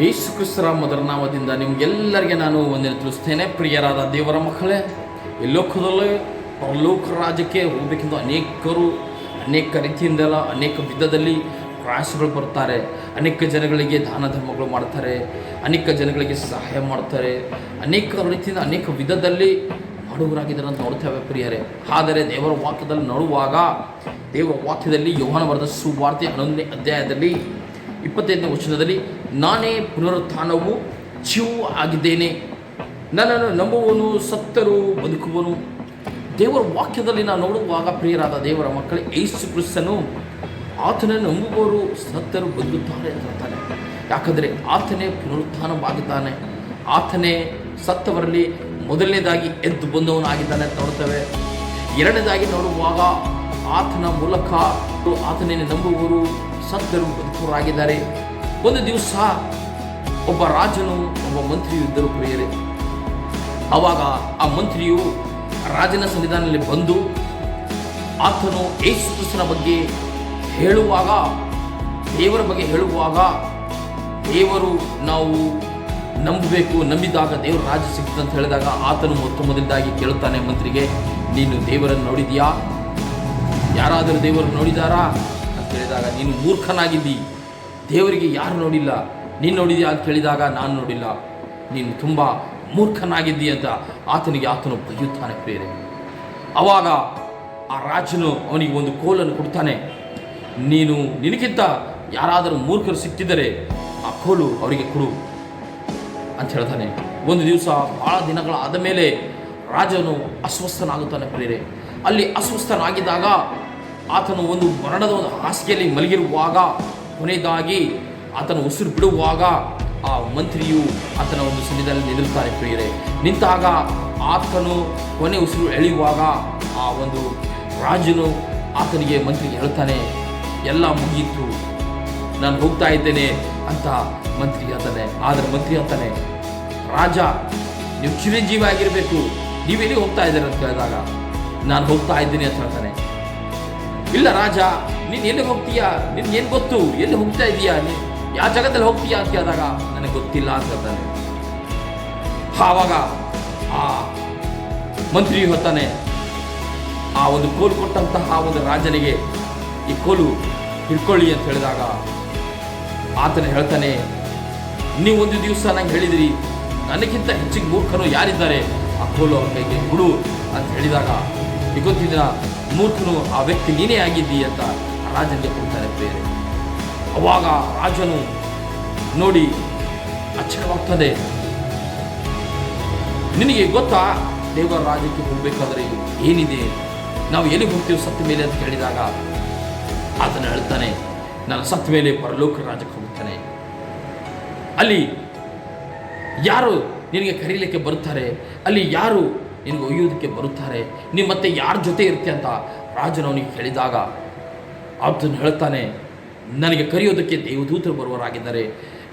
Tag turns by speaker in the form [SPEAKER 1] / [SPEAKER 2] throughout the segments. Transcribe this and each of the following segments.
[SPEAKER 1] ಯೇಸು ಕ್ರಿಸ್ತರ ಮೊದಲ ನಾಮದಿಂದ ನಿಮಗೆಲ್ಲರಿಗೆ ನಾನು ಒಂದಿನ ತಿಳಿಸ್ತೇನೆ. ಪ್ರಿಯರಾದ ದೇವರ ಮಕ್ಕಳೇ, ಈ ಲೋಕದಲ್ಲಿ ಪರಲೋಕ ರಾಜ್ಯಕ್ಕೆ ಹೋಗಬೇಕೆಂದು ಅನೇಕರು, ಅನೇಕ ರೀತಿಯಿಂದೆಲ್ಲ ಅನೇಕ ವಿಧದಲ್ಲಿ ಪ್ರಯಾಸಗಳು ಬರ್ತಾರೆ. ಅನೇಕ ಜನಗಳಿಗೆ ದಾನ ಧರ್ಮಗಳು ಮಾಡ್ತಾರೆ. ಅನೇಕ ಜನಗಳಿಗೆ ಸಹಾಯ ಮಾಡ್ತಾರೆ. ಅನೇಕ ರೀತಿಯಿಂದ, ಅನೇಕ ವಿಧದಲ್ಲಿ ಮಾಡುವರಾಗಿದ್ದಾರೆ ಅಂತ ನೋಡ್ತೇವೆ ಪ್ರಿಯರೇ. ಆದರೆ ದೇವರ ವಾಕ್ಯದಲ್ಲಿ ನೋಡುವಾಗ, ದೇವರ ವಾಕ್ಯದಲ್ಲಿ ಯೋಹಾನ ಬರೆದ ಸುವಾರ್ತೆ ಹನ್ನೊಂದನೇ ಅಧ್ಯಾಯದಲ್ಲಿ ಇಪ್ಪತ್ತೈದನೇ ವಚನದಲ್ಲಿ ನಾನೇ ಪುನರುತ್ಥಾನವು ಜೀವ ಆಗಿದ್ದೇನೆ. ನನ್ನನ್ನು ನಂಬುವನು ಸತ್ತರು ಬದುಕುವನು. ದೇವರ ವಾಕ್ಯದಲ್ಲಿ ನಾನು ನೋಡುವಾಗ ಪ್ರಿಯರಾದ ದೇವರ ಮಕ್ಕಳೇ, ಯೇಸು ಕ್ರಿಸ್ತನು ಆತನನ್ನು ನಂಬುವವರು ಸತ್ತರು ಬದುಕುತ್ತಾರೆ ಅಂತ ಹೇಳ್ತಾನೆ. ಯಾಕಂದರೆ ಆತನೇ ಪುನರುತ್ಥಾನವಾಗಿದ್ದಾನೆ. ಆತನೇ ಸತ್ತವರಲ್ಲಿ ಮೊದಲನೇದಾಗಿ ಎದ್ದು ಬಂದವನಾಗಿದ್ದಾನೆ ಅಂತ ನೋಡ್ತೇವೆ. ಎರಡನೇದಾಗಿ ನೋಡುವಾಗ ಆತನ ಮೂಲಕ ಆತನೇ ನಂಬುವವರು ಸತ್ತರು ಬದುಕುವರಾಗಿದ್ದಾರೆ ಒಂದು ದಿವಸ ಒಬ್ಬ ರಾಜನು ಒಬ್ಬ ಮಂತ್ರಿಯು ಇದ್ದರು ಪ್ರಿಯರೇ. ಆವಾಗ ಆ ಮಂತ್ರಿಯು ರಾಜನ ಸನ್ನಿಧಾನದಲ್ಲಿ ಬಂದು ಆತನು ಯೇಸು ಕ್ರಿಸ್ತನ ಬಗ್ಗೆ ಹೇಳುವಾಗ, ದೇವರ ಬಗ್ಗೆ ಹೇಳುವಾಗ, ದೇವರು ನಾವು ನಂಬಬೇಕು, ನಂಬಿದಾಗ ದೇವರು ರಾಜ ಸಿಗ್ತದೆ ಅಂತ ಹೇಳಿದಾಗ ಆತನು ಮೊತ್ತ ಮೊದಲದಾಗಿ ಕೇಳುತ್ತಾನೆ ಮಂತ್ರಿಗೆ, ನೀನು ದೇವರನ್ನು ನೋಡಿದೀಯಾ ಯಾರಾದರೂ ದೇವರನ್ನು ನೋಡಿದಾರಾ ಅಂತ ಹೇಳಿದಾಗ ನೀನು ಮೂರ್ಖನಾಗಿದ್ದಿ. ದೇವರಿಗೆ ಯಾರು ನೋಡಿಲ್ಲ? ನೀನು ನೋಡಿದ್ಯಾ? ಅಂತ ಕೇಳಿದಾಗ, ನಾನು ನೋಡಿಲ್ಲ. ನೀನು ತುಂಬ ಮೂರ್ಖನಾಗಿದ್ದಿ ಅಂತ ಆತನಿಗೆ ಆತನು ಬೈಯುತ್ತಾನೆ ಪ್ರೇರೆ ಅವಾಗ ಆ ರಾಜನು ಅವನಿಗೆ ಒಂದು ಕೋಲನ್ನು ಕೊಡ್ತಾನೆ. ನೀನು, ನಿನಗಿಂತ ಯಾರಾದರೂ ಮೂರ್ಖರು ಸಿಕ್ಕಿದರೆ ಆ ಕೋಲು ಅವರಿಗೆ ಕೊಡು ಅಂತ ಹೇಳ್ತಾನೆ. ಒಂದು ದಿವಸ ಭಾಳ ದಿನಗಳಾದ ಮೇಲೆ ರಾಜನು ಅಸ್ವಸ್ಥನಾಗುತ್ತಾನೆ ಪ್ರೇರೆ ಅಲ್ಲಿ ಅಸ್ವಸ್ಥನಾಗಿದ್ದಾಗ ಆತನು ಒಂದು ಮರಣದ ಒಂದು ಹಾಸಿಗೆಯಲ್ಲಿ ಮಲಗಿರುವಾಗ, ಕೊನೆಯದಾಗಿ ಆತನ ಉಸಿರು ಬಿಡುವಾಗ ಆ ಮಂತ್ರಿಯು ಆತನ ಒಂದು ಸನ್ನಿಧಾನದಲ್ಲಿ ನಿಲ್ಲುತ್ತಾರೆ. ಪ್ರಿಯರೇ, ನಿಂತಾಗ ಆತನು ಕೊನೆ ಉಸಿರು ಎಳೆಯುವಾಗ ಆ ಒಂದು ರಾಜನು ಆತನಿಗೆ ಮಂತ್ರಿಗೆ ಹೇಳ್ತಾನೆ ಎಲ್ಲ ಮುಗಿಯಿತು ನಾನು ಹೋಗ್ತಾ ಇದ್ದೇನೆ ಅಂತ ಮಂತ್ರಿ ಹೇಳ್ತಾನೆ. ಆದರೆ ಮಂತ್ರಿ ಹೇಳ್ತಾನೆ, ರಾಜ, ನೀವು ಚಿರಂಜೀವಿ ಆಗಿರಬೇಕು ನೀವೆಲ್ಲಿ ಹೋಗ್ತಾ ಇದ್ದೀರ? ಅಂತ ಕೇಳಿದಾಗ, ನಾನು ಹೋಗ್ತಾ ಇದ್ದೀನಿ ಅಂತ ಹೇಳ್ತಾನೆ. ಇಲ್ಲ ರಾಜ, ನೀನು ಎಲ್ಲಿ ಹೋಗ್ತೀಯಾ? ನಿನ್ ಏನು ಗೊತ್ತು? ಎಲ್ಲಿ ಹೋಗ್ತಾ ಇದೀಯಾ ನೀನು ಯಾವ ಜಾಗದಲ್ಲಿ ಹೋಗ್ತೀಯಾ ಅಂತ ಕೇಳಿದಾಗ, ನನಗೆ ಗೊತ್ತಿಲ್ಲ ಅಂತ ಹೇಳ್ತಾನೆ ಆವಾಗ ಆ ಮಂತ್ರಿ ಹೇಳ್ತಾನೆ, ಆ ಒಂದು ಕೋಲು ಕೊಟ್ಟಂತಹ ಒಂದು ರಾಜನಿಗೆ, ಈ ಕೋಲು ಹಿಡ್ಕೊಳ್ಳಿ ಅಂತ ಹೇಳಿದಾಗ ಆತನ ಹೇಳ್ತಾನೆ, ನೀವು ಒಂದು ದಿವಸ ನಂಗೆ ಹೇಳಿದಿರಿ, ನನಗಿಂತ ಹೆಚ್ಚಿಗೆ ಮೂರ್ಖರು ಯಾರಿದ್ದಾರೆ? ಆ ಕೋಲು ಅವನ ಕೈಗೆ ಬಿಡು ಅಂತ ಹೇಳಿದಾಗ ಇವತ್ತಿನ ಮೂರ್ಖನು ಆ ವ್ಯಕ್ತಿ ನೀನೇ ಆಗಿದ್ದೀ ಅಂತ ರಾಜನಿಗೆ ಕೊಡ್ತಾರೆ ಬೇರೆ. ಅವಾಗ ರಾಜನು ನೋಡಿ ಅಚ್ಚರವಾಗ್ತದೆ ನಿನಗೆ ಗೊತ್ತಾ, ದೇವರ ರಾಜ್ಯಕ್ಕೆ ಹೋಗಬೇಕಾದ್ರೆ ಏನಿದೆ? ನಾವು ಎಲ್ಲಿಗೆ ಹೋಗ್ತೀವಿ ಸತ್ತ ಮೇಲೆ ಅಂತ ಕೇಳಿದಾಗ ಆತನ ಹೇಳ್ತಾನೆ, ನಾನು ಸತ್ತ ಮೇಲೆ ಪರಲೋಕ ರಾಜ್ಯಕ್ಕೆ ಹೋಗ್ತಾನೆ. ಅಲ್ಲಿ ಯಾರು ನಿನಗೆ ಕರೀಲಿಕ್ಕೆ ಬರುತ್ತಾರೆ? ಅಲ್ಲಿ ಯಾರು ನಿನಗೆ ಒಯ್ಯೋದಕ್ಕೆ ಬರುತ್ತಾರೆ. ನೀವು ಮತ್ತೆ ಯಾರ ಜೊತೆ ಇರ್ತೀಯ ಅಂತ ರಾಜನು ಅವನಿಗೆ ಹೇಳಿದಾಗ ಆತನು ಹೇಳ್ತಾನೆ, ನನಗೆ ಕರೆಯೋದಕ್ಕೆ ದೇವದೂತರು ಬರುವರಾಗಿದ್ದಾರೆ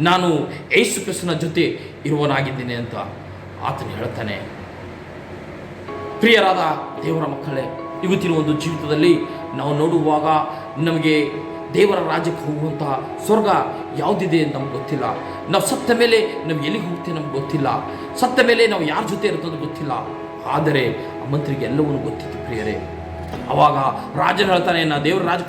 [SPEAKER 1] ನಾನು ಯೇಸು ಕ್ರಿಸ್ತನ ಜೊತೆ ಇರುವನಾಗಿದ್ದೇನೆ ಅಂತ ಆತನು ಹೇಳ್ತಾನೆ. ಪ್ರಿಯರಾದ ದೇವರ ಮಕ್ಕಳೇ, ಇವತ್ತಿನ ಒಂದು ಜೀವಿತದಲ್ಲಿ ನಾವು ನೋಡುವಾಗ ನಮಗೆ ದೇವರ ರಾಜ್ಯಕ್ಕೆ ಹೋಗುವಂತಹ ಸ್ವರ್ಗ ಯಾವುದಿದೆ ಅಂತ ನಮ್ಗೆ ಗೊತ್ತಿಲ್ಲ. ನಾವು ಸತ್ತ ಮೇಲೆ ನಾವು ಎಲ್ಲಿಗೆ ಹೋಗ್ತೀವಿ ನಮ್ಗೆ ಗೊತ್ತಿಲ್ಲ. ಸತ್ತ ಮೇಲೆ ನಾವು ಯಾರ ಜೊತೆ ಇರ್ತದೋ ಗೊತ್ತಿಲ್ಲ. ಆದರೆ ಮಂತ್ರಿಗೆ ಎಲ್ಲವನ್ನೂ ಗೊತ್ತಿತ್ತು ಪ್ರಿಯರೇ. ಅವಾಗ ರಾಜನ ಹೇಳ್ತಾನೆ, ನಾ ದೇವರ ರಾಜ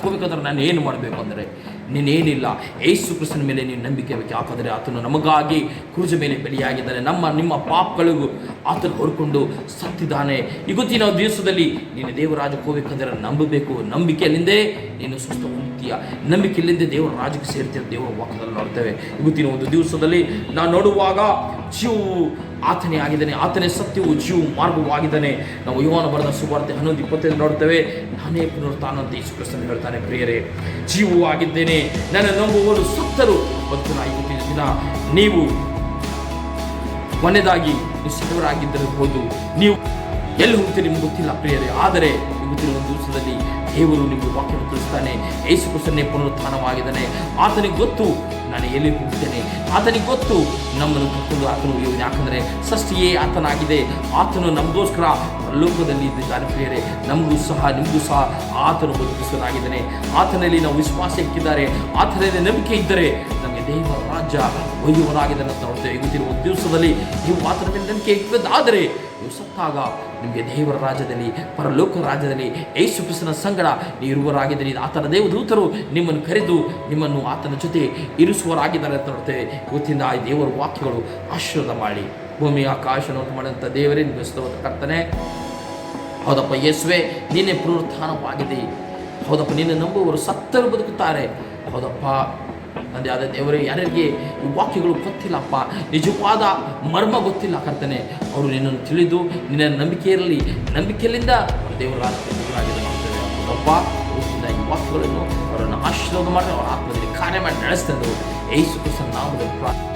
[SPEAKER 1] ನಾನು ಏನು ಮಾಡಬೇಕು ಅಂದರೆ, ನೀನೇನಿಲ್ಲ ಏಸು ಕೃಷ್ಣನ ಮೇಲೆ ನೀನು ನಂಬಿಕೆ ಬೇಕು ಯಾಕಂದರೆ ಆತನು ನಮಗಾಗಿ ಕ್ರೂಜ ಮೇಲೆ ಬಲಿಯಾಗಿದ್ದಾನೆ. ನಮ್ಮ, ನಿಮ್ಮ ಪಾಪಗಳಿಗೂ ಆತನ ಹೊರ್ಕೊಂಡು ಸತ್ತಿದ್ದಾನೆ. ಇವತ್ತಿನ ದಿವಸದಲ್ಲಿ ನೀನು ದೇವರ ರಾಜ್ಯಕ್ಕೆ ಹೋಗ್ಬೇಕಂದ್ರೆ ನಂಬಬೇಕು. ನಂಬಿಕೆಯಲ್ಲಿಂದೇ ನೀನು ಸುಸ್ತ ಹೋಗ್ತೀಯ ನಂಬಿಕೆಯಲ್ಲಿಂದೇ ದೇವರ ರಾಜಕ್ಕೆ ಸೇರ್ತೀಯ. ದೇವರ ವಾಕ್ಯದಲ್ಲಿ ನೋಡ್ತೇವೆ. ಇವತ್ತಿನ ಒಂದು ದಿವಸದಲ್ಲಿ ನಾನು ನೋಡುವಾಗ ಜೀವವು ಆತನೇ ಆಗಿದ್ದಾನೆ. ಆತನೇ ಸತ್ಯವು ಜೀವ ಮಾರ್ಗವೂ ಆಗಿದ್ದಾನೆ. ನಾವು ಯುವನ ಬರೆದ ಸುವಾರ್ತೆ ಹನ್ನೊಂದು ಇಪ್ಪತ್ತೈದು ನೋಡ್ತೇವೆ ನಾನೇ ಪುನರುತ್ಥಾನ ಅಂತ ಯೇಸು ಹೇಳ್ತಾನೆ ಪ್ರಿಯರೇ. ಜೀವವೂ ಆಗಿದ್ದೇನೆ. ನನ್ನ ನಂಬುವವರು ಸತ್ತರು. ಮತ್ತು ಐವತ್ತೈದು ದಿನ. ನೀವು ಕೊನೆಯದಾಗಿ ನೀವು ಸತ್ತವರಾಗಿದ್ದರೆ ಹೋದು. ನೀವು ಎಲ್ಲಿ ಹೋಗ್ತೀರಿ ನಿಮ್ಗೆ ಗೊತ್ತಿಲ್ಲ ಪ್ರಿಯರೇ. ಆದರೆ ಇವತ್ತಿನ ಒಂದು ದಿವಸದಲ್ಲಿ ದೇವರು ನಿಮಗೆ ವಾಕ್ಯವನ್ನು ತಿಳಿಸ್ತಾನೆ. ಯೇಸು ಕ್ರಿಸ್ತನೇ ಪುನರುತ್ಥಾನವಾಗಿದ್ದಾನೆ. ಆತನಿಗೆ ಗೊತ್ತು ನಾನು ಎಲ್ಲಿ ಹೋಗ್ತೇನೆ? ಆತನಿಗೆ ಗೊತ್ತು, ನಮ್ಮನ್ನು ಕರ್ಕೊಂಡು ಆತನು ಯಾಕಂದರೆ ಸಷ್ಟಿಯೇ ಆತನಾಗಿದೆ. ಆತನು ನಮಗೋಸ್ಕರ ಲೋಕದಲ್ಲಿ ಇದ್ದಿದ್ದಾನೆ ಪ್ರಿಯರೇ. ನಮಗೂ ಸಹ, ನಿಮಗೂ ಸಹ ಆತನು ಬದುಕಿಸಲಾಗಿದ್ದಾನೆ ಆತನಲ್ಲಿ ನಾವು ವಿಶ್ವಾಸ ಇಕ್ಕಿದ್ದಾರೆ ಆತನಲ್ಲಿ ನಂಬಿಕೆ ಇದ್ದರೆ ನಮಗೆ ದೇವ ರಾಜ್ಯ ಒಯ್ಯುವನಾಗಿದ್ದಾನೆ ಅಂತ ನೋಡ್ತೇವೆ ಇವತ್ತಿರುವ ದಿವಸದಲ್ಲಿ ನೀವು ಆತನ ನಂಬಿಕೆ ಇಕ್ಕದಾದರೆ ನೀವು ಸತ್ತಾಗ ನಿಮಗೆ ದೇವರ ರಾಜ್ಯದಲ್ಲಿ, ಪರಲೋಕ ರಾಜ್ಯದಲ್ಲಿ, ಯೇಸು ಕ್ರಿಸ್ತನ ಸಂಗಡ ಇರುವರಾಗಿದ್ದರೆ ಆತನ ದೇವದೂತರು ನಿಮ್ಮನ್ನು ಕರೆದು ನಿಮ್ಮನ್ನು ಆತನ ಜೊತೆ ಇರಿಸುವರಾಗಿದ್ದಾರೆ ಅಂತ ನೋಡ್ತೇವೆ. ಇವತ್ತಿಂದ ಆ ದೇವರ ವಾಕ್ಯಗಳು ಆಶೀರ್ವಾದ ಮಾಡಿ. ಭೂಮಿ, ಆಕಾಶ ನೋಟ ಮಾಡಿದಂಥ ದೇವರೇ, ನಿಮಗೆ ಸ್ತೋತ್ರ ಕರ್ತನೆ. ಹೌದಪ್ಪ ಯೇಸುವೆ, ನೀನೇ ಪುನರುತ್ಥಾನವಾಗಿದೆ ಹೌದಪ್ಪ ನಿನ್ನ ನಂಬುವವರು ಸತ್ತರು ಬದುಕುತ್ತಾರೆ. ಹೌದಪ್ಪ ತಂದೆ ಆದ ದೇವರೇ ಯಾರ್ಯಾರಿಗೆ ಈ ವಾಕ್ಯಗಳು ಗೊತ್ತಿಲ್ಲಪ್ಪ, ನಿಜವಾದ ಮರ್ಮ ಗೊತ್ತಿಲ್ಲ ಕರ್ತನೆ. ಅವರು ನಿನ್ನನ್ನು ತಿಳಿದು ನಿನ್ನ ನಂಬಿಕೆಯಲ್ಲಿ ನಂಬಿಕೆಯಲ್ಲಿಂದ ದೇವರ ಈ ವಾಕ್ಯಗಳನ್ನು ಅವರನ್ನು ಆಶೀರ್ವಾದ ಮಾಡಿ ಅವರ ಆತ್ಮದಲ್ಲಿ ಕಾರ್ಯ ಮಾಡಿ ನಡೆಸ್ತಂದು ಏಸು ಕ್ರಿಸ್ತನ ನಾಮದಲ್ಲಿ ಪ್ರಾರ್ಥನೆ